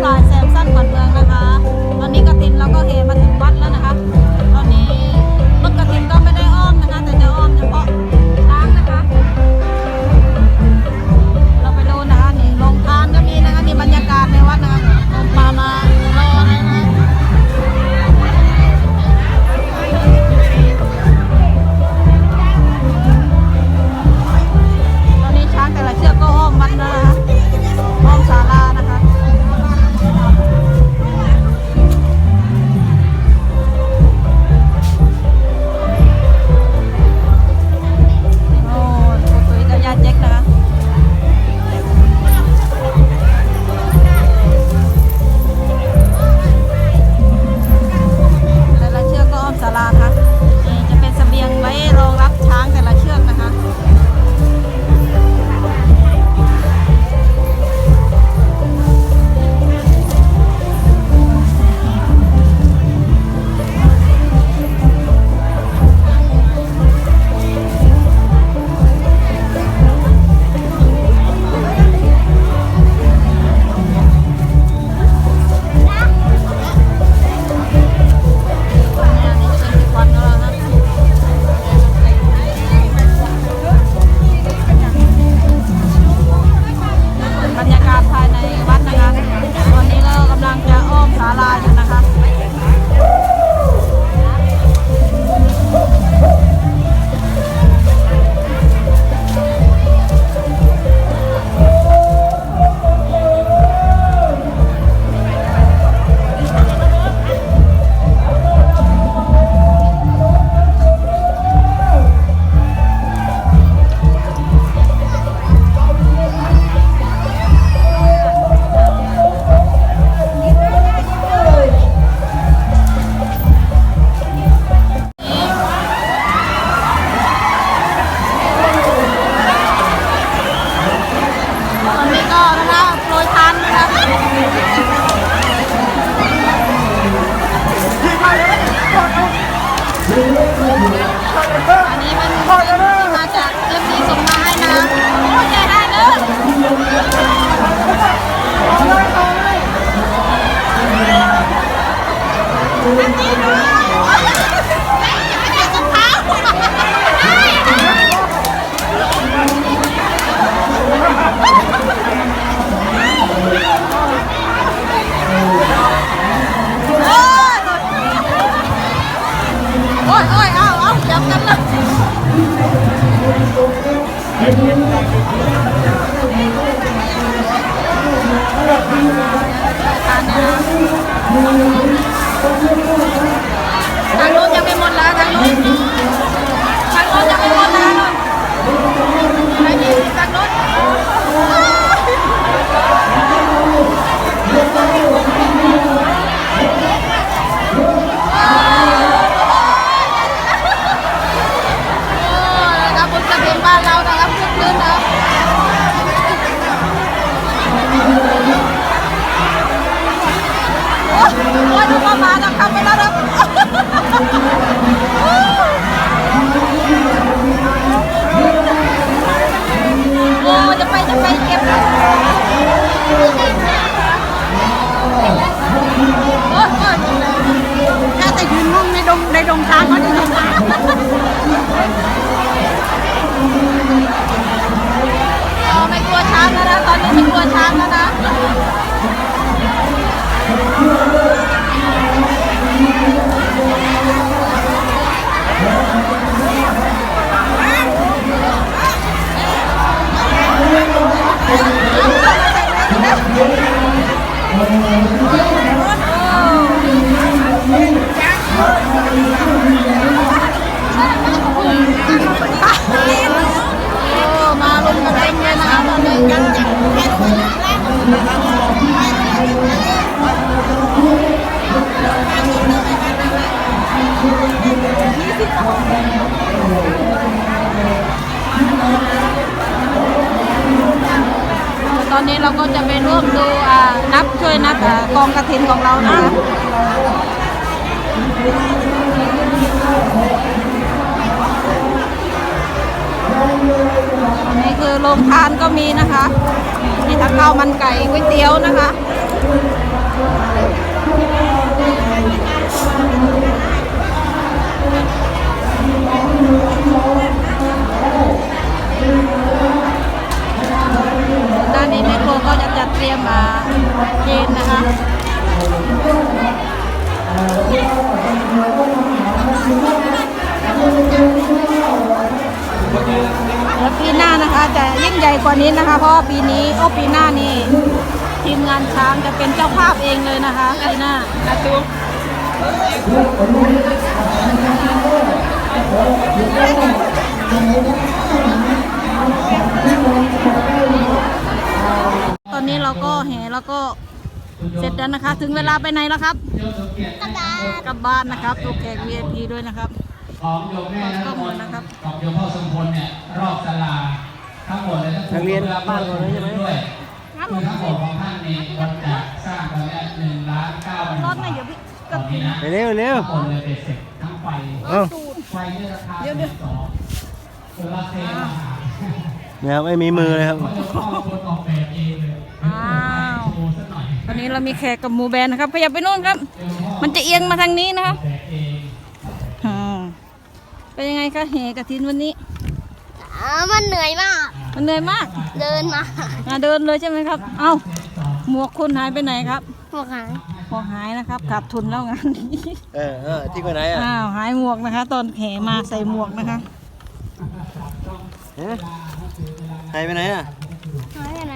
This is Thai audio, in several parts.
guys. อันนี้มันมาจากเริ่มดีส่งมาให้นะเข้าใจได้เนอะอันนี้ด้วยไม่อยากจะเท้า ทางนู้นยังไม่หมดแล้วทางนู้น Parang kami narap อนนี้เราก็จะไปร่วมดูนับช่วยนับอกองกระถินของเรานะคะนี่คือโรงทานก็มีนะคะมีทั้งข้าวมันไก่ก๋วยเตี๋ยวนะคะ เจนนะคะแล้วปีหน้านะคะจะยิ่งใหญ่กว่านี้นะคะ เพราะปีนี้โอ้ปีหน้านี่ทีมงานช้างจะเป็นเจ้าภาพเองเลยนะคะปีหน้าอาตุตอนนี้เราก็แห่แล้วก็ เสร็จแล้วนะคะ ถึงเวลาไปไหนแล้วครับกลับบ้านนะครับตัวแขก VIP ด้วยนะครับ ของโยมแม่นะก็หมดนะครับของโยมพ่อสมพลเนี่ยรอบศาลาทั้งหมดเลยทั้งนักเรียนกลับบ้านก่อนเลยใช่ไหมด้วยคือทั้งหมดของท่านนี่วัดจากสร้างตอนเนี้หนึ่งล้านเก้าหมื่นรบาถทน่ะอย่าไปตกัอบนนี้นะไปเร็วเร็วทั้งหมดเลยเป็นเสร็จทั้งไฟเอ้าไฟเนี่ยราคาเป็นสองโซลาร์เซลล์มาหาเนี่ยครับไม่มีมือเลยครับ วันนี้เรามีแขกกับหมูแบนนะครับขยับไปนู่นครับ มันจะเอียงมาทางนี้นะครับแบบเองอ่าเป็นยังไงคะเหกระทินวันนี้อ่ามันเหนื่อยมาก มันเหนื่อยมาก เดินมาอ่าเดินเลยใช่ไหมครับ เอ้าหมวกคุณหายไปไหนครับพวกหางหมวกหายนะครับขาดทุนแล้วงานนี้เออเออที่ไปไหนอะอ้าวหายหมวกนะคะ ตอนแห่มาใส่หมวกนะคะฮะใครไปไหนอะหายไปไหน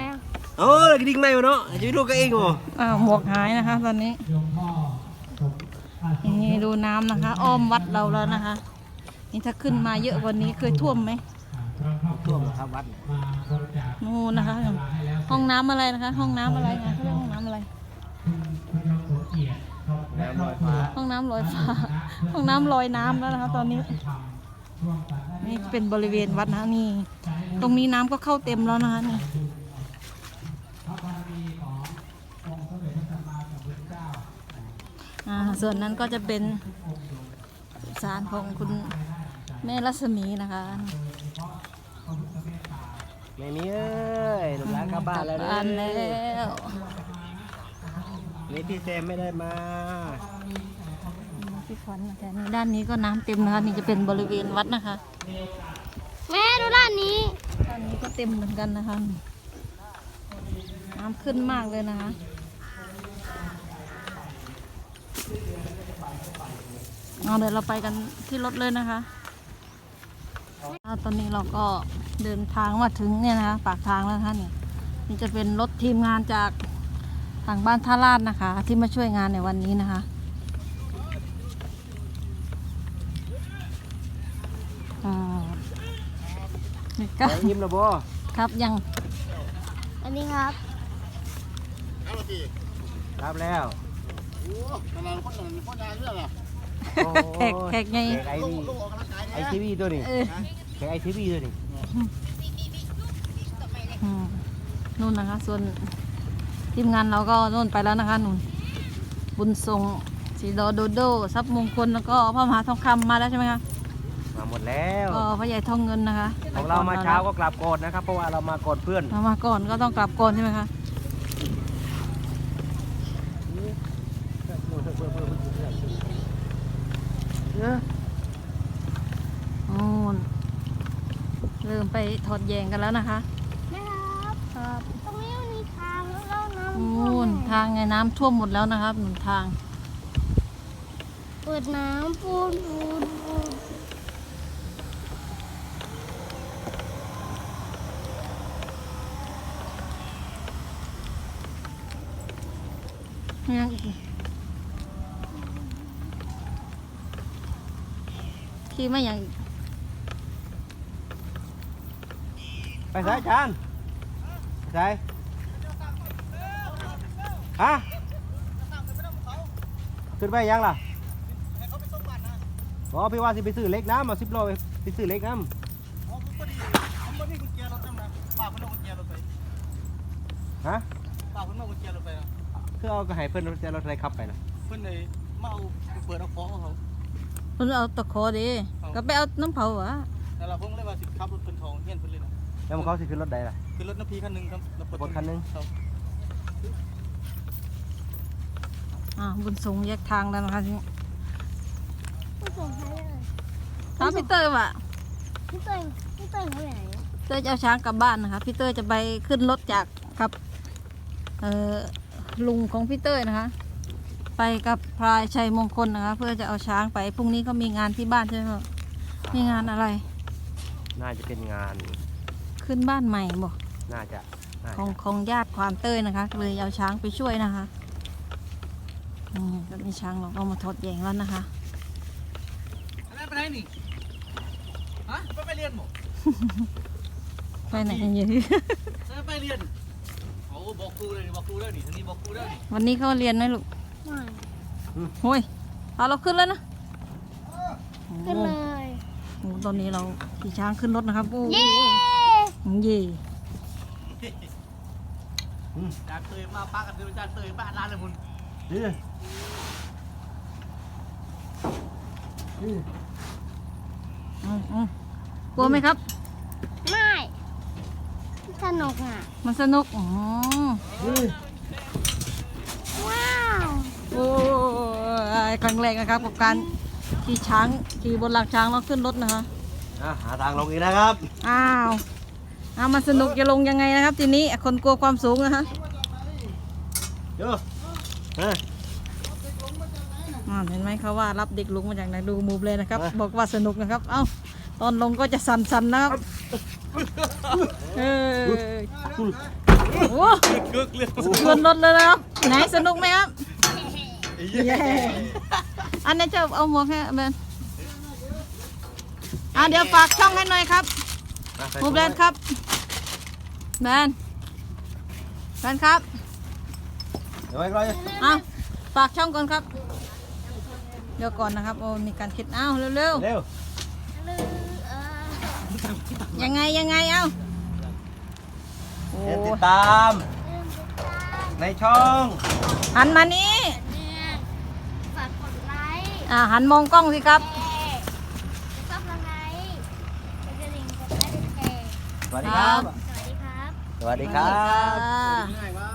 อะ โอ้ยกระดิ่งไม่มาเนาะจะไปดูกันเองเหรออ้าวหมวกหายนะคะตอนนี้นี่ดูน้ำนะคะ อ้อมวัดเราแล้วนะคะ นี่ถ้าขึ้นมาเยอะกว่านี้เคยท่วมไหมท่วมครับวัดนู่นนะคะ ห้องน้ำอะไรนะคะ ห้องน้ำอะไรคะเขาเรียกห้องน้ำอะไร ห้องน้ำลอยฟ้า ห้องน้ำลอยน้ำแล้วนะคะ ตอนนี้ นี่เป็นบริเวณวัดนะนี่ ตรงนี้น้ำก็เข้าเต็มแล้วนะคะนี่อ่า ส่วนนั้นก็จะเป็นศาลของคุณแม่รัศมีนะคะไม่มีเอ้ยลูกหลานกลับบ้านแล้วกลับบ้านแล้วนี่พี่แซมไม่ได้มาพี่ขวัญนะคะนี่ด้านนี้ก็น้ำเต็มนะคะนี่จะเป็นบริเวณวัดนะคะ แม่ดูด้านนี้ ด้านนี้ก็เต็มเหมือนกันนะคะ น้ำขึ้นมากเลยนะคะ เอาเดี๋ยวเราไปกันที่รถเลยนะคะแล้วตอนนี้เราก็เดินทางมาถึงเนี่ยนะคะปากทางแล้วนะคะนี่นี่จะเป็นรถทีมงานจากทางบ้านท่าลาดนะคะ ที่มาช่วยงานในวันนี้นะคะอ่านี่ก็แล้วยิ้มนะโบครับยังอันนี้ครับรับแล้ว แขกแขกไงแขกไอทีไอทีวีตัวนี้เออแขกไอทีวีตัวนี้อืมนู่นนะคะ ส่วนทีมงานเราก็นู่นไปแล้วนะคะนู่นบุญทรงสีดอโดโดทรัพย์มงคลแล้วก็พระมหาทองคำมาแล้วใช่ไหมคะมาหมดแล้วก็พระใหญ่ทองเงินนะคะของเรามาเช้าก็กลับก่อนนะครับเพราะว่าเรามาก่อนเพื่อนเรามาก่อนก็ต้องกลับก่อนใช่ไหมคะ นู่นเริ่มไปถอดแยงกันแล้วนะคะ แม่ครับ ครับ ตรงนี้มันมีทางแล้วเราน้ำท่วนู่นมทางไงน้ำท่วมหมดแล้วนะครับหนุนทาง เปิดน้ำปูนปูนปูนยังอีก ขี่ไม่ยังอีกไปสายจานไปสายฮะขึ้นไปยังล่ะบอกพี่ว่าสิไปซื้อเล็กน้ำมาสิบโลไปไปซื้อเล็กน้ำฮะฝากเพิ่นมากุญแจรถไปนะคือเอาก็ให้เพื่อนรถรถอะไรขับไปนะเพิ่นเลยมาเอาเปิดเอาของของเขา คุณเอาตะขอดิก็ไปเอาน้ำเผาวะแต่เราเพิ่งเลยว่าสิขับรถเพิ่นทองเฮียนเพิ่นเลยนะแล้วมันเขาสิขึ้นรถใดล่ะคือรถน้ำพีคันหนึงครับแล้วเปิดรถคันหนึ่งครับอ่าบุญสงแยกทางแล้วนะคะทีนี้ผู้ส่งให้เลยถามพี่เตอร์ว่ะพี่เต้ยพี่เต้ยเขาไปไหนเตอร์จะเอาช้างกลับบ้านนะคะพี่เตอร์จะไปขึ้นรถจากครับเอ่อลุงของพี่เต้ยนะคะ ไปกับพลายชัยมงคลนะคะ เพื่อจะเอาช้างไปพรุ่งนี้ก็มีงานที่บ้านใช่ไหมครับมีงานอะไร น่าจะเป็นงานขึ้นบ้านใหม่บอกน่าจะน่าของจะของญาติความเต้ยนะคะก็เลยเอาช้างไปช่วยนะคะอืมก็มีช้างเราก็มาทดแยงแล้วนะคะอันนั้นไปไหนนี่ ฮะไปไปเรียนหมดไปไหนกันอยู่อันนั้นไปเรียนโอ้บอกครูเลยนี่บอกครูแล้วนี่ทีนี้บอกครูแล้วนี่วันนี้เขาเรียนไหมลูกไม่ โอ้ยเอาเราขึ้นแล้วนะโอ้ขึ้นเลยโหตอนนี้เราขี่ช้างขึ้นรถนะครับโอ้โหเย้เย่จานเตยมาป้ากันเดินจานเตยป้าร้านเลยมุนนี่อืมอืมกลัวไหมครับ ไม่สนุกอะมันสนุกอ๋อว้าว โอ้ยครั้งแรกนะครับกับการขี่ช้างขี่บนหลังช้างแล้วขึ้นรถนะคะอะหาทางลงอีกนะครับอ้าวเอามาสนุกจะลงยังไงนะครับ ทีนี้คนกลัวความสูงนะฮะเดี๋ยวเฮ้ยอ่าเห็นไหมเขาว่ารับเด็กลงมาจากไหนดูมูฟเลยนะครับเอ้ยบอกว่าสนุกนะครับ เอ้าตอนลงก็จะสั่นๆนะครับเออโอ้เกือกเรียนชวนรถเลยนะครับไหนสนุกไหมครับเย้ อันนี้จะเอาหมวกให้เบนอะเดี๋ยวฝากช่องให้หน่อยครับมาใส่หมูแบรนด์ครับแบรนด์แบรนด์ครับเดี๋ยวไว้ก่อนเอาฝากช่องก่อนครับ เดี๋ยวก่อนนะครับโอ้มีการคิดเอาเร็วเร็วลือเออๆยังไงยังไงเอาโอ้เดี๋ยวติดตาม ในช่องหันมานี้ เนี่ยฝากกดไลค์ อ่าหันมองกล้องสิครับแชร์ซับสไครต์กดกระดิ่งกดไลค์กดแชร์สวัสดีครับ สวัสดีครับ สวัสดีครับอ่าง่ายว่า